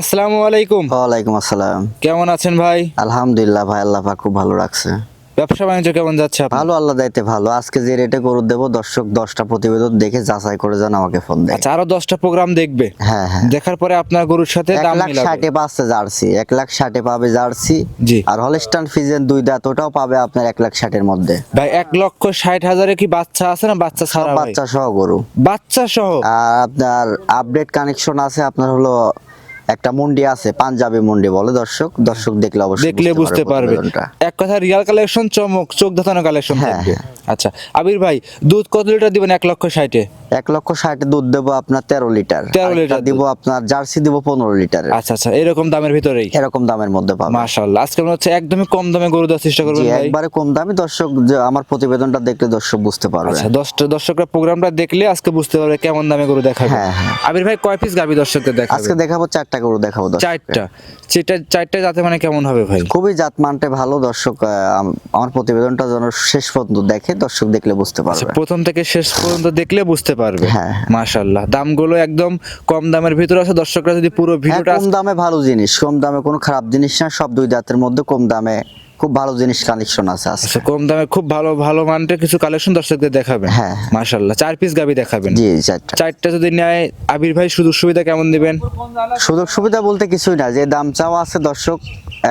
আসসালামু আলাইকুম। ওয়ালাইকুম আসসালাম। কেমন আছেন ভাই? আলহামদুলিল্লাহ ভাই আল্লাহ পাক খুব ভালো রাখছে। ব্যবসা বাণিজ্য কেমন যাচ্ছে ভালো আল্লাহ দাইতে ভালো। আজকে যে রেটে গরু দেবো দর্শক দশটা প্রতিবেদন দেখে যাচাই করে যান আমাকে ফোন দেয় আচ্ছা আরও দশটা প্রোগ্রাম দেখবে। হ্যাঁ হ্যাঁ। দেখার পরে আপনার গরুর সাথে এক লাখ ষাটে পাচ্ছে জার্সি এক লাখ ষাটে পাবে জার্সি। জি। আর হলস্টান ফিজেন দুই দাঁত ওটাও পাবে আপনার এক লাখ ষাটের মধ্যে। ভাই এক লক্ষ ষাট হাজারে কি বাচ্চা আছে না বাচ্চা ছাড়া বাচ্চা সহ গরু। বাচ্চা সহ? আর আপনার আপডেট কানেকশন আছে আপনার হলো একটা মুন্ডি আছে পাঞ্জাবি মুন্ডি বলে দর্শক। দর্শক দেখলে অবশ্যই দেখলে বুঝতে পারবে এক কথা রিয়াল কালেকশন চমক চোখ ধাতানো কালেকশন হ্যাঁ, হ্যাঁ। আচ্ছা আবির ভাই দুধ কত লিটার দিবেন? এক লক্ষ ষাটে। এক লক্ষ ষাটে দুধ দেবো আপনার তেরো লিটার। 13 আরেকটা লিটার দিব আপনার জার্সি দিব পনেরো লিটারের আচ্ছা আচ্ছা এরকম দামের ভিতরেই? এরকম দামের মধ্যে পাবে মাশাআল্লাহ আজকে মনে হচ্ছে একদমই কম দামে গরু দেওয়ার চেষ্টা ভাই। একবারে কম দামি। দর্শক আমার প্রতিবেদনটা দেখলে দর্শক বুঝতে পারবে। আচ্ছা দশটা দর্শকরা প্রোগ্রামটা দেখলে আজকে বুঝতে পারবে কেমন দামে গরু দেখাবে। হ্যাঁ, হ্যাঁ। আবির ভাই কয় পিস গাবি দর্শকদের দেখাবে? আজকে দেখাবো চারটা গরু দেখাবো চারটা। চারটা চারটা যাতে মানে কেমন হবে ভাই? খুবই জাত মানতে ভালো দর্শক আমার প্রতিবেদনটা যেন শেষ পর্যন্ত দেখে দর্শক দেখলে বুঝতে আচ্ছা, পারবে। প্রথম থেকে শেষ পর্যন্ত দেখলে বুঝতে পারবে। হ্যাঁ, হ্যাঁ। দামগুলো একদম কম দামের ভিতরে আছে। দর্শকরা যদি পুরো হ্যাঁ ভিডিওটা কম দামে ভালো জিনিস। কম দামে কোনো খারাপ জিনিস না। সব দুই দাঁতের মধ্যে কম দামে খুব ভালো জিনিস কালেকশন আছে আচ্ছা কম দামে খুব ভালো ভালো মানের কিছু কালেকশন দর্শকদের দেখাবেন। হ্যাঁ। মাশাআল্লাহ। চার পিস গাবি দেখাবেন। জি চারটা। চারটা যদি নেয় আবির ভাই সুযোগ সুবিধা কেমন দিবেন? সুযোগ সুবিধা বলতে কিছুই না। যে দাম চাওয়া আছে দর্শক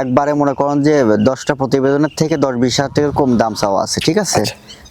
একবারে মনে করেন যে দশটা প্রতিবেদনের থেকে দশ বিশ হাজার টাকার কম দাম চাওয়া আছে। ঠিক আছে?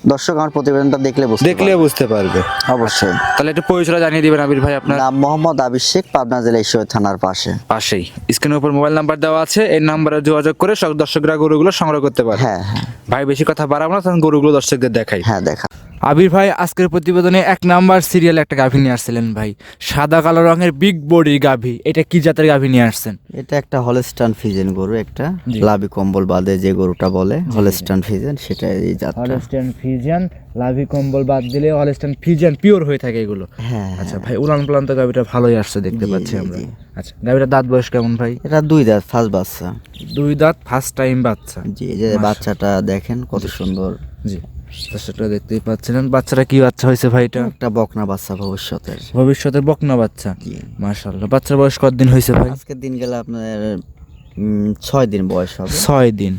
দর্শক আমার প্রতিবেদনটা দেখলে বুঝতে। দেখলে বুঝতে পারবে। অবশ্যই। তাহলে একটু পরিচয় জানিয়ে দিবেন আবির ভাই আপনার। নাম মোহাম্মদ আবির শেখ পাবনা জেলা ঈশ্বর থানার পাশে। পাশেই। স্ক্রিনের উপর মোবাইল নাম্বার দেওয়া আছে এই নাম্বারে যোগাযোগ করে সব দর্শকরা গরুগুলো সংগ্রহ করতে পারে হ্যাঁ হ্যাঁ। ভাই বেশি কথা বাড়াবো না তখন গরুগুলো দর্শকদের দেখাই। হ্যাঁ দেখা। আবির ভাই আজকের প্রতিবেদনে এক নাম্বার সিরিয়াল একটা গাভী নিয়ে আসছিলেন ভাই। সাদা কালো রঙের বিগ বডির গাভী। এটা কি জাতের গাভী নিয়ে আসছেন? এটা একটা হলস্টান ফিজেন গরু একটা। লাভি কম্বল বাদে যে গরুটা বলে হলস্টান ফিজেন সেটা এই জাতটা। হলস্টাইন ফিজিয়ান লাভি কম্বল বাদ দিলে হলস্টাইন ফিজিয়ান পিওর হয়ে থাকে এগুলো। হ্যাঁ। আচ্ছা ভাই উলান পালান তো গাভীটা ভালোই আসছে দেখতে পাচ্ছি আমরা। আচ্ছা গাভীটা দাঁত বয়স কেমন ভাই? এটা দুই দাঁত ফার্স্ট বাচ্চা। দুই দাঁত ফার্স্ট টাইম বাচ্চা। জি যে বাচ্চাটা দেখেন কত সুন্দর। জি সেটা দেখতেই পাচ্ছিলেন। বাচ্চাটা কি বাচ্চা হয়েছে ভাই এটা? একটা বকনা বাচ্চা ভবিষ্যতের। ভবিষ্যতের বকনা বাচ্চা। জি। মাশাআল্লাহ বাচ্চার বয়স কতদিন হয়েছে ভাই? আজকের দিন গেলে আপনার ছয় দিন বয়স হবে। ছয় দিন।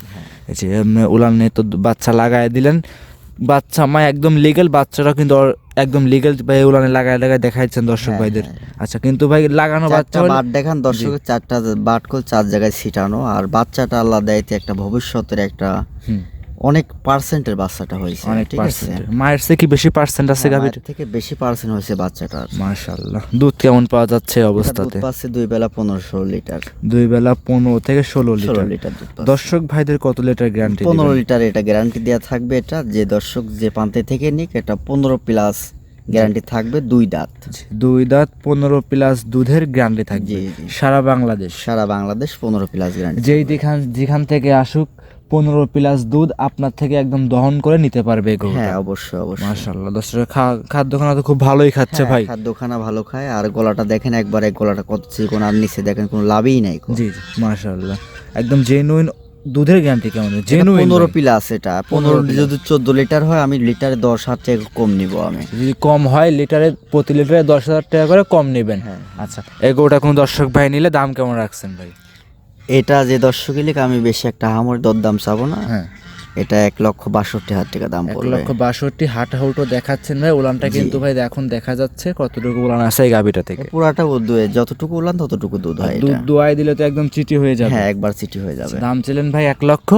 এই যে উলানে তো বাচ্চা লাগায় দিলেন। বাচ্চা মা একদম লিগেল বাচ্চারা কিন্তু একদম লিগেল ভাই উলানে লাগায় লাগায় দেখাইছেন দর্শক হ্যাঁ, ভাইদের। হ্যাঁ। আচ্ছা কিন্তু ভাই লাগানো বাচ্চা বাট দেখান দর্শকের চারটা বাট করে চার জায়গায় ছিটানো আর বাচ্চাটা আল্লাহ দেয়তে একটা ভবিষ্যতের একটা হুম, অনেক পার্সেন্টের বাচ্চাটা হয়েছে অনেক পার্সেন্ট মায়ের থেকে বেশি পার্সেন্ট আছে হ্যাঁ, গাভীর? থেকে বেশি পার্সেন্ট হয়েছে বাচ্চাটার। মাশাআল্লাহ। দুধ কেমন পাওয়া যাচ্ছে অবস্থাতে? পাচ্ছে দুই বেলা পনেরো ষোলো লিটার। দুই বেলা পনেরো থেকে ষোলো লিটার। লিটার দর্শক ভাইদের কত লিটার গ্যারান্টি পনেরো লিটার এটা গ্যারান্টি দেওয়া থাকবে এটা যে দর্শক যে প্রান্তে থেকে নিক এটা পনেরো প্লাস গ্যারান্টি থাকবে দুই দাঁত। দুই দাঁত পনেরো প্লাস দুধের গ্যারান্টি থাকবে। সারা বাংলাদেশ। সারা বাংলাদেশ পনেরো প্লাস গ্যারান্টি যেই যেখান যেখান থেকে আসুক পনেরো প্লাস দুধ আপনার থেকে একদম দহন করে নিতে পারবে হ্যাঁ অবশ্যই অবশ্যই। মাশাআল্লাহ। দর্শক খাদ্য খানা তো খুব ভালোই খাচ্ছে হ্যাঁ, ভাই। খাদ্যখানা ভালো খায়। আর গলাটা দেখেন একবার এক গলাটা কত চিকন আর নিচে দেখেন কোনো লাভই নাই জি জি মাশাআল্লাহ। একদম জেনুইন দুধের গ্যারান্টি কেমন? জেনুইন পনেরো প্লাস এটা। পনেরো যদি চোদ্দ লিটার হয় আমি লিটারে দশ হাজার টাকা কম নিব আমি। যদি কম হয় লিটারে প্রতি লিটারে দশ হাজার টাকা করে কম নেবেন। হ্যাঁ। আচ্ছা এই গরুটা কোনো দর্শক ভাই নিলে দাম কেমন রাখছেন ভাই? এটা যে দর্শক লিখ আমি বেশি একটা হামর দরদাম চাবো না। হ্যাঁ। এটা এক লক্ষ বাষট্টি হাজার টাকা দাম এক পড়বে। লক্ষ বাষট্টি হাঁটা হুটো দেখাচ্ছেন ভাই উলানটা কিন্তু ভাই এখন দেখা যাচ্ছে কতটুকু উলান আছে এই গাভিটা থেকে। পুরাটা দুধ যতটুকু উলান ততটুকু দুধ হয় দুধ দোয়াই দিলে তো একদম চিটি হয়ে যাবে। হ্যাঁ একবার সিটি হয়ে যাবে। দাম ছিলেন ভাই এক লক্ষ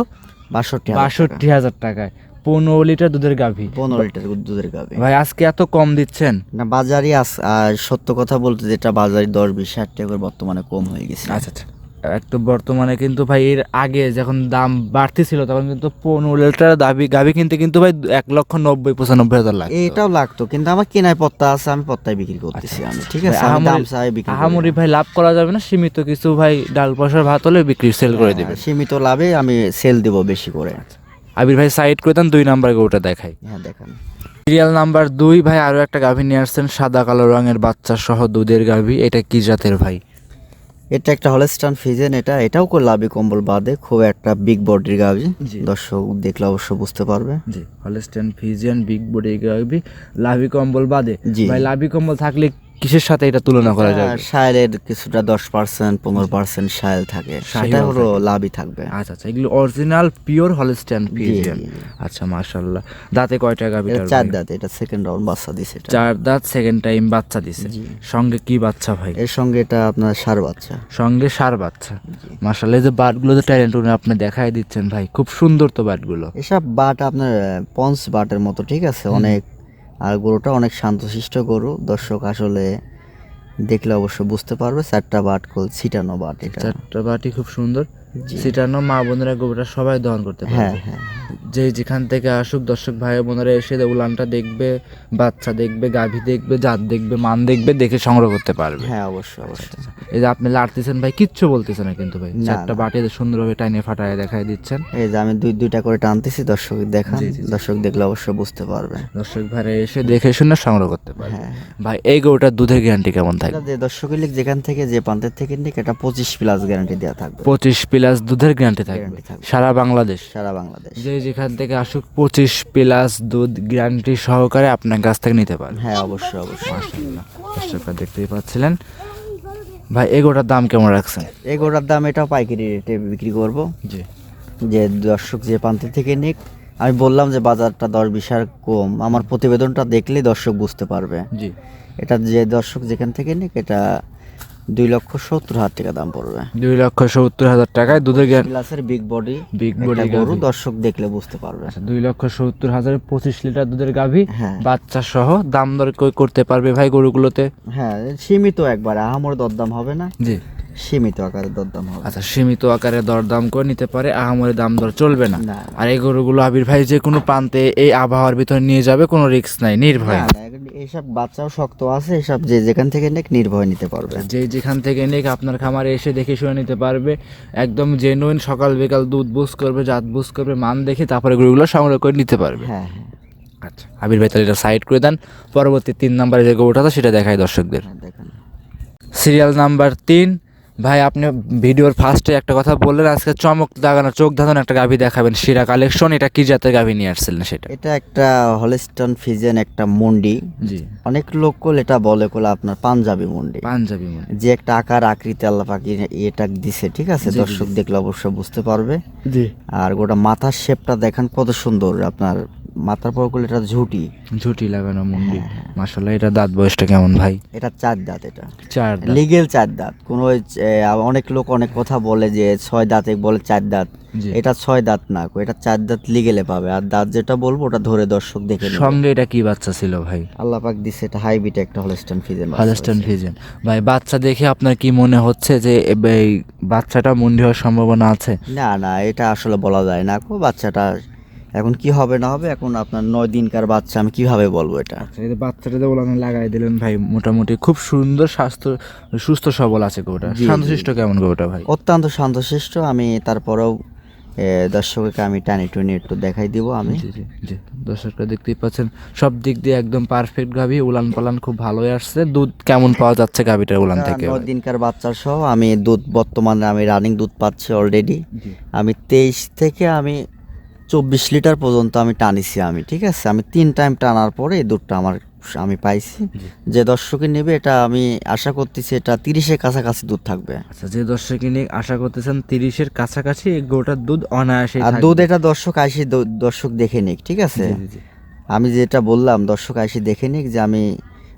বাষট্টি বাষট্টি হাজার টাকায়। পনেরো লিটার দুধের গাভী। পনেরো লিটার দুধের গাবে ভাই আজকে এত কম দিচ্ছেন। না বাজারই আস সত্য কথা বলতে যেটা বাজারে দশ বিশ ষাট টাকা বর্তমানে কম হয়ে গেছে। আচ্ছা আচ্ছা। একটু বর্তমানে কিন্তু ভাই এর আগে যখন দাম বাড়তি ছিল তখন কিন্তু পনেরো লিটার দাবি গাভী কিনতে কিন্তু ভাই এক লক্ষ নব্বই পঁচানব্বই হাজার লাগে এটাও লাগতো কিন্তু আমার কেনায় পত্তা আছে আমি পত্তায় বিক্রি করতেছি আমি ঠিক আছে দাম চাই বিক্রি না। আহামরি ভাই লাভ করা যাবে না সীমিত কিছু ভাই ডাল পয়সার ভাত হলে বিক্রি সেল করে দিবে। হ্যাঁ, সীমিত লাভে আমি সেল দিব বেশি করে। আবির ভাই সাইড করে দেন দুই নাম্বার গরুটা দেখাই। হ্যাঁ দেখেন। সিরিয়াল নাম্বার দুই ভাই আরও একটা গাভী নিয়ে আসছেন সাদা কালো রঙের বাচ্চা সহ দুধের গাভী এটা কি জাতের ভাই? এটা একটা হলস্টান ফিজেন এটা এটাও কো লাভি কম্বল বাদে খুব একটা বিগ বডির গাভি। দর্শক দেখলে অবশ্য বুঝতে পারবে। জি হলস্টান ফিজেন বিগ বডি গাবি লাভি কম্বল বাদে। জি। ভাই লাভি কম্বল থাকলে কিসের সাথে এটা তুলনা করা যাবে সায়েলের কিছুটা দশ পার্সেন্ট পনেরো পার্সেন্ট সায়েল থাকে। সেটা হলো লাভই থাকবে। আচ্ছা আচ্ছা এগুলো অরিজিনাল পিওর জি, জি। আচ্ছা মাশাআল্লাহ। দাঁতে কয়টা গাভিটার চার? দাঁত এটা সেকেন্ড রাউন্ড বাচ্চা দিছে এটা। চার দাঁত সেকেন্ড টাইম বাচ্চা দিছে। সঙ্গে কি বাচ্চা ভাই? এর সঙ্গে এটা আপনার সার বাচ্চা। সঙ্গে সার বাচ্চা। মাশাআল্লাহ এই যে বাটগুলো যে ট্যালেন্ট উনি আপনি দেখাই দিচ্ছেন ভাই খুব সুন্দর তো বাটগুলো এসব বাট আপনার পঞ্চ বাটের মতো ঠিক আছে? অনেক আর গরুটা অনেক শান্তশিষ্ট গরু। দর্শক আসলে দেখলে অবশ্য বুঝতে পারবে চারটা বাট কল ছিটানো বাট এটা। চারটা বাটি খুব সুন্দর। ছিটানো মা বোনেরা গরুটা সবাই দহন করতে হ্যাঁ হ্যাঁ। যে যেখান থেকে আসুক দর্শক ভাই বোনেরা এসে উলানটা দেখবে বাচ্চা দেখবে গাভী দেখবে জাত দেখবে মান দেখবে দেখে সংগ্রহ করতে পারবে। হ্যাঁ অবশ্যই অবশ্যই। এই যে আপনি লাড়তেছেন ভাই কিচ্ছু বলতেছেন না কিন্তু ভাই। চারটা না। বাটি যে সুন্দরভাবে টাইনে ফাটায় দেখাই দিচ্ছেন। এই যে আমি দুই দুইটা করে টানতেছি দর্শক দেখান। দর্শক দেখলে অবশ্যই বুঝতে পারবে। দর্শক ভাইরা এসে দেখে শুনে সংগ্রহ করতে পারবে। হ্যাঁ ভাই এই গরুটার দুধের গ্যারান্টি কেমন থাকবে? যে দর্শক লিখ যেখান থেকে যে প্রান্তের থেকে নিক এটা পঁচিশ প্লাস গ্যারান্টি দেওয়া থাকবে। পঁচিশ প্লাস দুধের গ্যারান্টি থাকবে। সারা বাংলাদেশ? সারা বাংলাদেশ। যে যেখান থেকে আসুক পঁচিশ প্লাস দুধ গ্যারান্টি সহকারে আপনার কাছ থেকে নিতে পারেন হ্যাঁ অবশ্যই অবশ্যই। দর্শকরা দেখতেই পাচ্ছিলেন। ভাই এগোটার দাম কেমন রাখছেন? এই গরুটার দাম এটাও পাইকারি রেটে বিক্রি করব। জি। যে দর্শক যে প্রান্ত থেকে নিক আমি বললাম যে বাজারটা দশ বিশ কম। আমার প্রতিবেদনটা দেখলেই দর্শক বুঝতে পারবে। জি। এটা যে দর্শক যেখান থেকে নিক এটা দুই লক্ষ সত্তর হাজার টাকা দাম পড়বে। দুই লক্ষ সত্তর হাজার টাকায় দুধের গ্যারান্টি গ্লাসের বিগ বডি বিগ বডি গরু দর্শক দেখলে বুঝতে পারবে। আচ্ছা দুই লক্ষ সত্তর হাজার পঁচিশ লিটার দুধের গাভী হ্যাঁ। বাচ্চা সহ দাম দর করতে পারবে ভাই গরুগুলোতে? হ্যাঁ সীমিত একবার আহামর দরদাম হবে না। জি। সীমিত আকারে দরদাম হবে। আচ্ছা সীমিত আকারে দরদাম করে নিতে পারে আহামরি দাম দর চলবে না। আর এই গরুগুলো আবির ভাই যে কোনো প্রান্তে এই আবহাওয়ার ভিতরে নিয়ে যাবে কোনো রিস্ক নাই নির্ভয়। এইসব বাচ্চাও শক্ত আছে এসব যে যেখান থেকে নেক নির্ভয় নিতে পারবে। যে যেখান থেকে নিক আপনার খামারে এসে দেখে শুনে নিতে পারবে একদম জেনুইন সকাল বিকাল দুধ বুঝ করবে জাত বুঝ করবে মান দেখে তারপরে গরুগুলো সংগ্রহ করে নিতে পারবে। হ্যাঁ হ্যাঁ। আচ্ছা আবির ভাই তাহলে এটা সাইড করে দেন। পরবর্তী তিন নাম্বারে যে গরুটা সেটা দেখায় দর্শকদের। হ্যাঁ, সিরিয়াল নাম্বার তিন ভাই আপনি ভিডিওর ফার্স্টে একটা কথা বললেন আজকে চমক দাগানো চোখ ধাঁধানো একটা গাভী দেখাবেন শিরা কালেকশন এটা কি জাতের গাভী নিয়ে আসছিলেন সেটা? এটা একটা হলিস্টন ফিজেন একটা মন্ডি। জি। অনেক লোক কল এটা বলে কল আপনার পাঞ্জাবি মন্ডি। পাঞ্জাবি মনে যে একটা আকার আকৃতি আল্লাহ পাকি এটা দিছে ঠিক আছে? দর্শক দেখলে অবশ্যই বুঝতে পারবে। জি। আর গোটা মাথার শেপটা দেখেন কত সুন্দর আপনার মাথার পর করলে এটা ঝুটি। ঝুটি লাগানো মুন্ডি। মাসাল্লাহ এটা দাঁত বয়সটা কেমন ভাই? এটা চার দাঁত এটা। চার দাঁত। লিগেল চার দাঁত। কোনো অনেক লোক অনেক কথা বলে যে ছয় দাঁতে বলে চার দাঁত। এটা ছয় দাঁত না এটা চার দাঁত লিগেলে পাবে। আর দাঁত যেটা বলব ওটা ধরে দর্শক দেখে সঙ্গে এটা কি বাচ্চা ছিল ভাই? আল্লাহ পাক দিছে এটা হাইবিট একটা হলস্টন ফিজেন হলস্টন ফিজেন ভাই বাচ্চা দেখে আপনার কি মনে হচ্ছে যে এই বাচ্চাটা মুন্ডি হওয়ার সম্ভাবনা আছে? না না এটা আসলে বলা যায় না কো বাচ্চাটা এখন কি হবে না হবে এখন আপনার নয় দিনকার বাচ্চা আমি কীভাবে বলব এটা? এই বাচ্চাটা যে ওলানে লাগাই দিলেন ভাই মোটামুটি খুব সুন্দর স্বাস্থ্য সুস্থ সবল আছে গরুটা জি। শান্তশিষ্ট কেমন গরুটা ভাই? অত্যন্ত শান্তশিষ্ট আমি তারপরেও দর্শককে আমি টানি টুনি একটু দেখাই দিব আমি। জি দর্শকরা দেখতেই পাচ্ছেন সব দিক দিয়ে একদম পারফেক্ট গাভি উলান পালান খুব ভালোই আসছে। দুধ কেমন পাওয়া যাচ্ছে গাভিটার উলান থেকে? দিনকার বাচ্চা সহ আমি দুধ বর্তমানে আমি রানিং দুধ পাচ্ছি অলরেডি আমি তেইশ থেকে আমি চব্বিশ লিটার পর্যন্ত আমি টানিছি আমি ঠিক আছে? আমি তিন টাইম টানার পরে এই দুধটা আমার আমি পাইছি। যে দর্শকে নেবে এটা আমি আশা করতেছি এটা তিরিশের কাছাকাছি দুধ থাকবে। আচ্ছা যে দর্শক নিয়ে আশা করতেছেন তিরিশের কাছাকাছি গরুটার দুধ অনায়াসে আর দুধ এটা দর্শক আইসি দ- দর্শক দেখে নিক ঠিক আছে? আমি যেটা বললাম দর্শক আইসি দেখে নিক যে আমি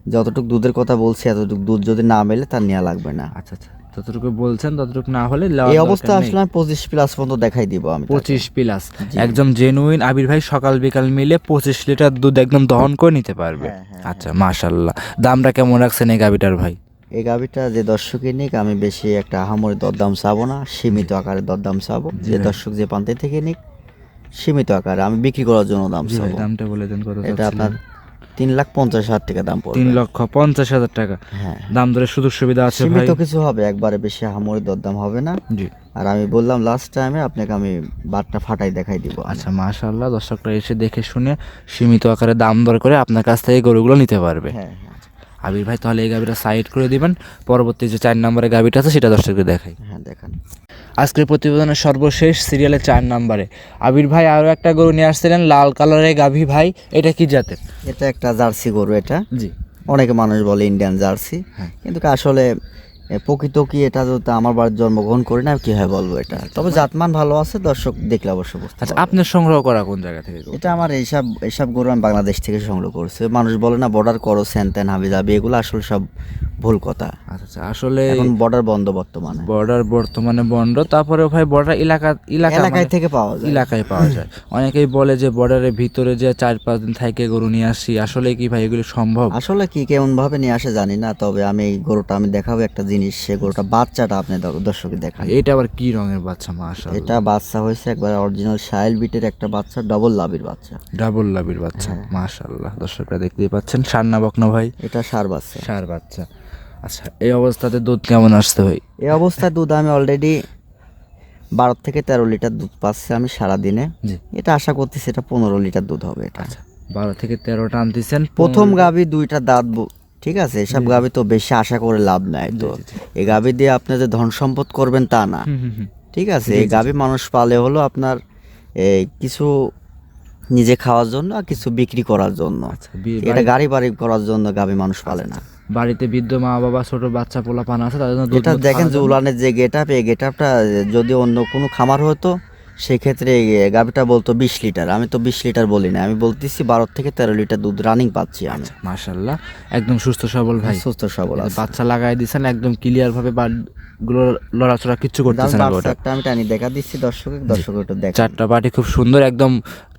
যতটুকু দুধের কথা বলছি এতটুকু দুধ যদি না মেলে তার নেওয়া লাগবে না। আচ্ছা আচ্ছা। ততটুকু বলছেন ততটুকু না হলে এই অবস্থা আসলে আমি পঁচিশ প্লাস পর্যন্ত দেখাই দিব আমি পঁচিশ প্লাস। একদম জেনুইন আবির ভাই সকাল বিকাল মিলে পঁচিশ লিটার দুধ একদম দহন করে নিতে পারবে। হ্যাঁ, হ্যাঁ, আচ্ছা মাশাল্লাহ দামটা কেমন রাখছেন এই গাভিটার ভাই? এই গাভিটা যে দর্শকে নিক আমি বেশি একটা আহামরি দরদাম চাবো না সীমিত আকারে দরদাম চাবো। যে দর্শক যে প্রান্তে থেকে নিক সীমিত আকারে। আমি বিক্রি করার জন্য দাম চাবো। দামটা বলে দেন কত এটা আপনার তিন লাখ পঞ্চাশ হাজার টাকা দাম পড়বে। তিন লক্ষ পঞ্চাশ হাজার টাকা। হ্যাঁ। দাম ধরে সুযোগ সুবিধা আছে ভাই। সীমিত কিছু হবে একবারে বেশি আহামরি দরদাম হবে না। জি। আর আমি বললাম লাস্ট টাইমে আপনাকে আমি বারটা ফাটাই দেখাই দিব। আচ্ছা মাশাল্লাহ দর্শকরা এসে দেখে শুনে সীমিত আকারে দাম দর করে আপনার কাছ থেকে গরুগুলো নিতে পারবে। হ্যাঁ হ্যাঁ। আবির ভাই তাহলে এই গাভীটা সাইড করে দিবেন। পরবর্তী যে চার নম্বরে গাভীটা আছে সেটা দর্শককে দেখাই। হ্যাঁ দেখান। আজকের প্রতিবেদনের সর্বশেষ সিরিয়ালে চার নম্বরে। আবির ভাই আরও একটা গরু নিয়ে আসছিলেন লাল কালারের গাভী ভাই। এটা কি জাতের? এটা একটা জার্সি গরু এটা। জি। অনেকে মানুষ বলে ইন্ডিয়ান জার্সি। হ্যাঁ। কিন্তু আসলে প্রকৃত কি এটা যদি আমার বাড়ির জন্মগ্রহণ করি না কীভাবে বলব এটা? তবে জাতমান ভালো আছে দর্শক দেখলে অবশ্য বুঝতে আচ্ছা আপনার সংগ্রহ করা কোন জায়গা থেকে এটা আমার এইসব এইসব গরু আমি বাংলাদেশ থেকে সংগ্রহ করছি। মানুষ বলে না বর্ডার করো স্যান ত্যান হাবি জাবি এগুলো আসলে সব ভুল কথা। আচ্ছা আচ্ছা আসলে এখন বর্ডার বন্ধ বর্তমানে। বর্ডার বর্তমানে বন্ধ তারপরে ভাই বর্ডার এলাকা এলাকা এলাকায় মানে- থেকে পাওয়া যায়। এলাকায় পাওয়া যায়। অনেকেই বলে যে বর্ডারের ভিতরে যে চার পাঁচ দিন থেকে গরু নিয়ে আসি আসলে কি ভাই এগুলো সম্ভব? আসলে কি কেমন ভাবে নিয়ে আসে জানি না তবে আমি এই গরুটা আমি দেখাবো একটা জিনিস। সে গরুটা বাচ্চাটা আপনি দ- দর্শককে দেখান। এটা আবার কি রঙের বাচ্চা মাশা এটা বাচ্চা হয়েছে একবার অরিজিনাল শাইল বিটের একটা বাচ্চা ডবল লাভির বাচ্চা। ডাবল লাভির বাচ্চা হ্যাঁ। মাশাআল্লাহ। দর্শকরা দেখতেই পাচ্ছেন সান্না বকনা ভাই। এটা সার বাচ্চা। সার বাচ্চা। আচ্ছা এই অবস্থাতে দুধ কেমন আসতে ভাই? এই অবস্থায় দুধ আমি অলরেডি বারো থেকে তেরো লিটার দুধ পাচ্ছি আমি সারা দিনে এটা আশা করতেছি এটা পনেরো লিটার দুধ হবে এটা। আচ্ছা বারো থেকে তেরোটা আনতেছেন প্রথম গাভী দুইটা দাঁত ঠিক আছে? এসব গাভী তো বেশি আশা করে লাভ নাই তো। এই গাভী দিয়ে আপনি যে ধন সম্পদ করবেন তা না। ঠিক আছে? এই গাভী মানুষ পালে হলো আপনার এই কিছু নিজে খাওয়ার জন্য আর কিছু বিক্রি করার জন্য। আচ্ছা এটা গাড়ি বাড়ি করার জন্য গাভী মানুষ পালে না। বাড়িতে বৃদ্ধ মা বাবা ছোট বাচ্চা পোলা পান আছে তাদের জন্য এটা দেখেন যে উলানের যে গেট আপ এই গেট আপটা যদি অন্য কোনো খামার হতো সেক্ষেত্রে গাভীটা বলতো বিশ লিটার। আমি তো বিশ লিটার বলি না আমি বলতেছি বারো থেকে তেরো লিটার দুধ রানিং পাচ্ছি আমি। মাশাল্লাহ। একদম সুস্থ সবল ভাই। সুস্থ সবল বাচ্চা লাগাই দিছেন একদম ক্লিয়ার ভাবে গুলো লড়াচড়া কিচ্ছু করতেছে না ওটা একটা আমি টানি দেখা দিচ্ছি দর্শকের দর্শক একটু দেখ চারটা পাটি খুব সুন্দর একদম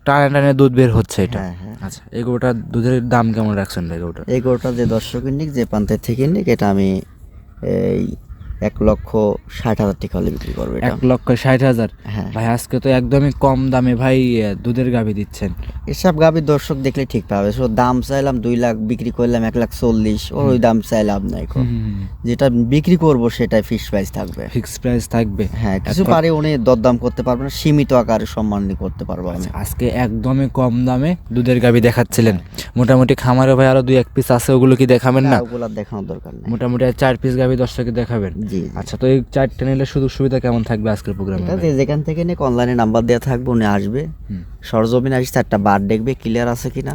টানে টানে দুধ বের হচ্ছে এটা। হ্যাঁ হ্যাঁ। আচ্ছা এই গরুটা দুধের দাম কেমন রাখছেন ভাই গরুটা এই গরুটা যে দর্শকের নিক যে প্রান্তের থেকে নিক এটা আমি এই এক লক্ষ ষাট হাজার টাকা হলে বিক্রি করব এক লক্ষ ষাট হাজার? হ্যাঁ। ভাই আজকে তো একদমই কম দামে ভাই দুধের গাভি দিচ্ছেন। এসব গাভীর দর্শক দেখলে ঠিক পাবে। সো দাম চাইলাম দুই লাখ বিক্রি করলাম এক লাখ চল্লিশ ওই দাম চাইলাম নাই কো। যেটা বিক্রি করব সেটাই ফিক্স প্রাইস থাকবে। ফিক্স প্রাইস থাকবে? হ্যাঁ কিছু পারে উনি দরদাম করতে পারবে না সীমিত আকারে সম্মান করতে পারব আমি আজকে একদমই কম দামে দুধের গাভি দেখাচ্ছিলেন। মোটামুটি খামারে ভাই আরও দুই এক পিস আছে ওগুলো কি দেখাবেন না ওগুলো দেখানোর দরকার নেই। মোটামুটি চার পিস গাভি দশটাকে দেখাবেন। জি। আচ্ছা তো এই চারটে নিলে সুযোগ সুবিধা কেমন থাকবে আজকের প্রোগ্রামে যে যেখান থেকে নিক অনলাইনে নাম্বার দেওয়া থাকবে উনি আসবে। সরজমিন আসছে একটা বার দেখবে ক্লিয়ার আছে কিনা।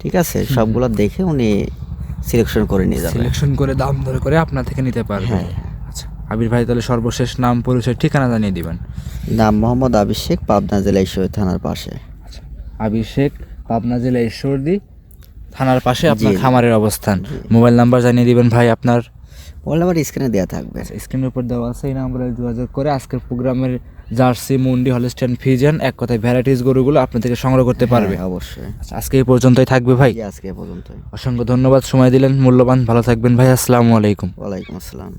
ঠিক আছে? সবগুলো দেখে উনি সিলেকশন করে নিয়ে যাবে। সিলেকশন করে দাম ধরে করে আপনার থেকে নিতে পারবে। হ্যাঁ, আচ্ছা আবির ভাই তাহলে সর্বশেষ নাম পরিচয় ঠিকানা জানিয়ে দিবেন। নাম মোহাম্মদ আবিষেক পাবনা জেলা ঈশ্বরী থানার পাশে। আচ্ছা আভিষেক পাবনা জেলা ঈশ্বরদী থানার পাশে আপনার খামারের অবস্থান। মোবাইল নাম্বার জানিয়ে দিবেন ভাই আপনার। বললে আমার স্ক্রিনে দেওয়া থাকবে। স্ক্রিনের উপর দেওয়া আছে এই নাম্বারে যোগাযোগ করে আজকের প্রোগ্রামের জার্সি মুন্ডি হলস্টেন ফিজেন এক কথায় ভ্যারাইটিস গরুগুলো আপনার থেকে সংগ্রহ করতে পারবে। হ্যাঁ, অবশ্যই। আচ্ছা, আজকে এই পর্যন্তই থাকবে ভাই। আজকে পর্যন্তই। অসংখ্য ধন্যবাদ সময় দিলেন মূল্যবান ভালো থাকবেন ভাই আসসালামু আলাইকুম। ওয়ালাইকুম আসসালাম।